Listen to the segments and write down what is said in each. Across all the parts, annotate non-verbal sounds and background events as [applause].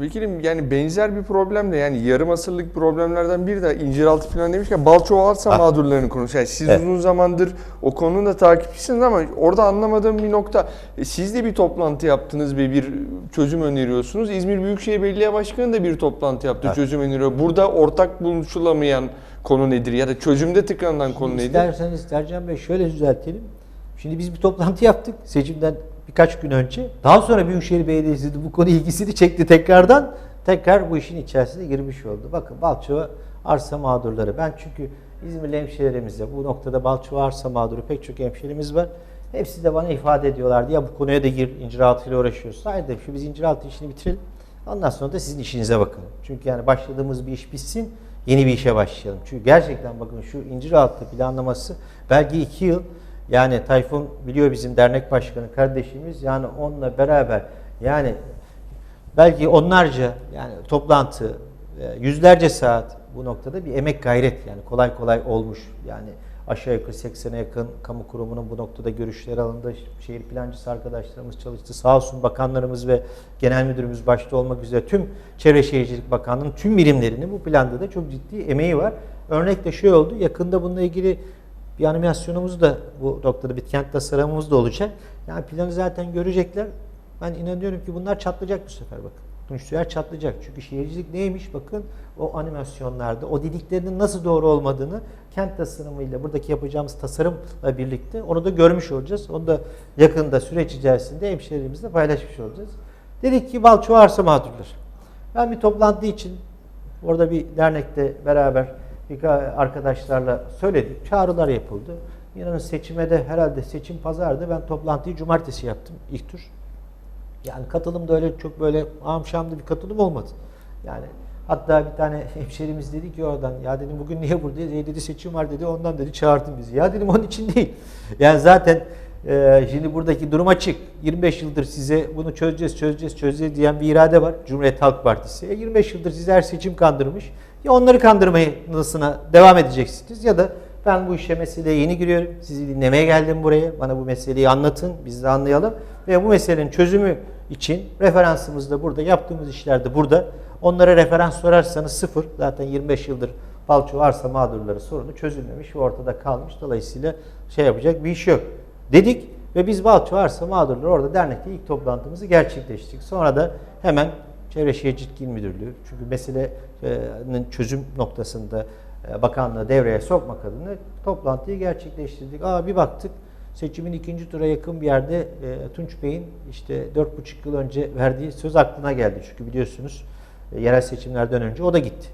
Vekilim yani benzer bir problem de yani yarım asırlık problemlerden biri de inciraltı falan demişken Balçova arsa Ah. mağdurlarını konuşuyor. Yani siz Evet. uzun zamandır o konunun da takipçisiniz ama orada anlamadığım bir nokta e, siz de bir toplantı yaptınız ve bir çözüm öneriyorsunuz. İzmir Büyükşehir Belediye Başkanı da bir toplantı yaptı, Evet. çözüm öneriyor. Burada ortak buluşulamayan konu nedir ya da çözümde tıkanılan konu nedir? İsterseniz Tercan Bey şöyle düzeltelim. Şimdi biz bir toplantı yaptık seçimden birkaç gün önce. Daha sonra Büyükşehir Belediyesi bu konu ilgisini çekti tekrardan. Tekrar bu işin içerisine girmiş oldu. Bakın Balçova arsa mağdurları. Ben çünkü İzmirli hemşehrilerimizle bu noktada Balçova arsa mağduru pek çok hemşehrimiz var. Hepsi de bana ifade ediyorlardı. Ya bu konuya da gir, inciraltıyla uğraşıyoruz. Hayır dedim şu biz inciraltı işini bitirelim. Ondan sonra da sizin işinize bakın. Çünkü yani başladığımız bir iş bitsin, yeni bir işe başlayalım. Çünkü gerçekten bakın şu inciraltı planlaması belki iki yıl yani Tayfun biliyor bizim dernek başkanı kardeşimiz yani onunla beraber yani belki onlarca yani toplantı e, yüzlerce saat bu noktada bir emek gayret yani kolay kolay olmuş yani aşağı yukarı 80'e yakın kamu kurumunun bu noktada görüşleri alındı. Şehir plancısı arkadaşlarımız çalıştı. Sağ olsun bakanlarımız ve genel müdürümüz başta olmak üzere tüm Çevre Şehircilik Bakanlığı'nın tüm birimlerinin bu planda da çok ciddi emeği var. Örnek de şey oldu. Yakında bununla ilgili bir animasyonumuz da bu noktada bir kent tasarımımız da olacak. Yani planı zaten görecekler. Ben inanıyorum ki bunlar çatlayacak bu sefer bakın. Tunçluyer çatlayacak. Çünkü şehircilik neymiş bakın o animasyonlarda o dediklerinin nasıl doğru olmadığını kent tasarımıyla buradaki yapacağımız tasarımla birlikte onu da görmüş olacağız. Onu da yakında süreç içerisinde hemşehrilerimizle paylaşmış olacağız. Dedik ki Balçova arsa mağdurlar. Ben bir toplantı için orada bir dernekte beraber arkadaşlarla söyledik. Çağrılar yapıldı. İnanın seçime de herhalde seçim pazardı. Ben toplantıyı cumartesi yaptım ilk tur. Yani katılım da öyle çok böyle amşamlı bir katılım olmadı. Yani hatta bir tane [laughs] hemşerimiz dedi ki oradan ya dedim bugün niye buradayız? E dedi seçim var dedi ondan dedi çağırdın bizi. Ya dedim onun için değil. [laughs] Yani zaten e, şimdi buradaki durum açık. 25 yıldır size bunu çözeceğiz çözeceğiz çözeceğiz diyen bir irade var. Cumhuriyet Halk Partisi. E, 25 yıldır sizi her seçim kandırmış. Ya onları kandırmasına devam edeceksiniz ya da ben bu işe meseleye yeni giriyorum. Sizi dinlemeye geldim buraya. Bana bu meseleyi anlatın. Biz de anlayalım. Ve bu meselenin çözümü için referansımız da burada. Yaptığımız işler de burada. Onlara referans sorarsanız sıfır. Zaten 25 yıldır Balçova arsa mağdurları sorunu çözülmemiş ve ortada kalmış. Dolayısıyla şey yapacak bir iş yok. Dedik ve biz Balçova arsa mağdurları orada dernekte ilk toplantımızı gerçekleştirdik. Sonra da hemen Çevre Şehircilik İl Müdürlüğü çünkü meselenin çözüm noktasında e, bakanlığı devreye sokmak adına toplantıyı gerçekleştirdik. Aa bir baktık seçimin ikinci tura yakın bir yerde e, Tunç Bey'in işte dört buçuk yıl önce verdiği söz aklına geldi. Çünkü biliyorsunuz e, yerel seçimlerden önce o da gitti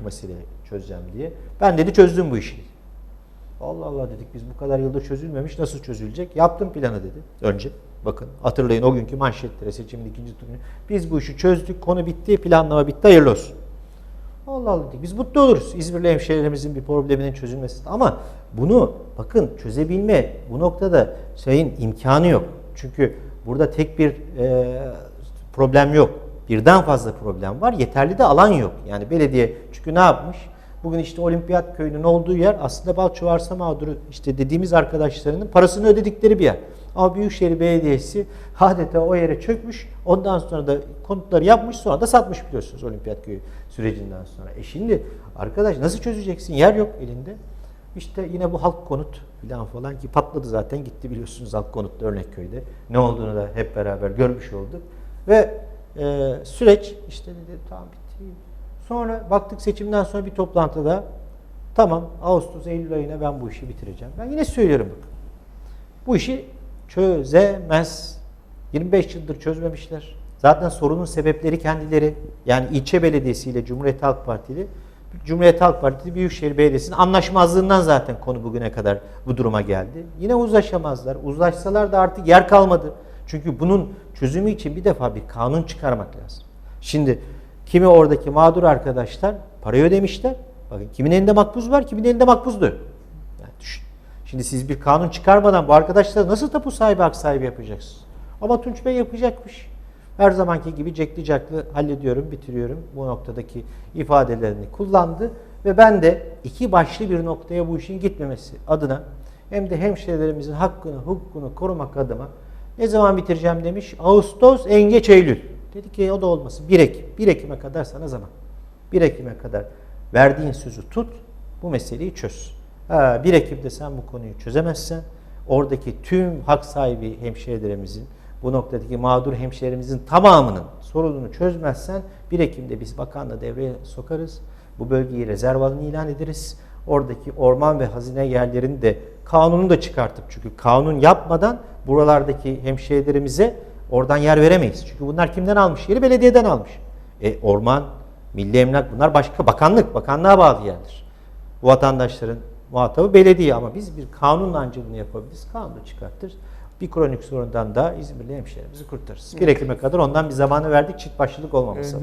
bu meseleyi çözeceğim diye. Ben dedi çözdüm bu işi. Allah Allah dedik biz bu kadar yıldır çözülmemiş nasıl çözülecek? Yaptım planı dedi önce. Bakın hatırlayın o günkü manşetlere seçimin ikinci turunu. Biz bu işi çözdük konu bitti planlama bitti hayırlı olsun. Allah Allah dedik. Biz mutlu oluruz. İzmirli hemşehrilerimizin bir probleminin çözülmesi. Ama bunu bakın çözebilme bu noktada şeyin imkanı yok. Çünkü burada tek bir e, problem yok. Birden fazla problem var. Yeterli de alan yok. Yani belediye çünkü ne yapmış? Bugün işte Olimpiyat Köyü'nün olduğu yer aslında Balçova Arsa Mağduru işte dediğimiz arkadaşlarının parasını ödedikleri bir yer. Ama Büyükşehir Belediyesi adeta o yere çökmüş. Ondan sonra da konutları yapmış sonra da satmış biliyorsunuz Olimpiyat Köyü sürecinden sonra. E şimdi arkadaş nasıl çözeceksin? Yer yok elinde. İşte yine bu halk konut falan falan ki patladı zaten gitti biliyorsunuz halk konutlu Örnekköy'de. Ne olduğunu da hep beraber görmüş olduk. Ve e, süreç işte dedi tamam bitti. Sonra baktık seçimden sonra bir toplantıda tamam Ağustos Eylül ayına ben bu işi bitireceğim. Ben yine söylüyorum bakın. Bu işi çözemez. 25 yıldır çözmemişler. Zaten sorunun sebepleri kendileri. Yani ilçe belediyesi ile Cumhuriyet Halk Partili Cumhuriyet Halk Partisi Büyükşehir Belediyesi'nin anlaşmazlığından zaten konu bugüne kadar bu duruma geldi. Yine uzlaşamazlar. Uzlaşsalar da artık yer kalmadı. Çünkü bunun çözümü için bir defa bir kanun çıkarmak lazım. Şimdi kimi oradaki mağdur arkadaşlar parayı ödemişler. Bakın kimin elinde makbuz var, kimin elinde makbuz da yok. Yani düşün. Şimdi siz bir kanun çıkarmadan bu arkadaşlara nasıl tapu sahibi, hak sahibi yapacaksınız? Ama Tunç Bey yapacakmış. Her zamanki gibi cekli caklı hallediyorum, bitiriyorum. Bu noktadaki ifadelerini kullandı. Ve ben de iki başlı bir noktaya bu işin gitmemesi adına hem de hemşehrilerimizin hakkını, hukukunu korumak adına ne zaman bitireceğim demiş? Ağustos, en geç Eylül. Dedi ki o da olmasın. 1 Ekim. 1 Ekim'e kadar sana zaman. 1 Ekim'e kadar verdiğin sözü tut. Bu meseleyi çöz. 1 Ekim'de sen bu konuyu çözemezsen oradaki tüm hak sahibi hemşehrilerimizin bu noktadaki mağdur hemşehrilerimizin tamamının sorununu çözmezsen 1 Ekim'de biz bakanla devreye sokarız. Bu bölgeyi rezerv alanı ilan ederiz. Oradaki orman ve hazine yerlerini de kanunu da çıkartıp çünkü kanun yapmadan buralardaki hemşehrilerimize oradan yer veremeyiz. Çünkü bunlar kimden almış? Yeri belediyeden almış. E, orman, milli emlak bunlar başka bakanlık, bakanlığa bağlı yerdir. Bu vatandaşların muhatabı belediye ama biz bir kanunla ancak bunu yapabiliriz. Kanunu çıkartırız. Bir kronik sorundan da İzmirli hemşehrilerimizi kurtarırız. 1 Ekim'e kadar ondan bir zamanı verdik çift başlılık olmaması. Ee,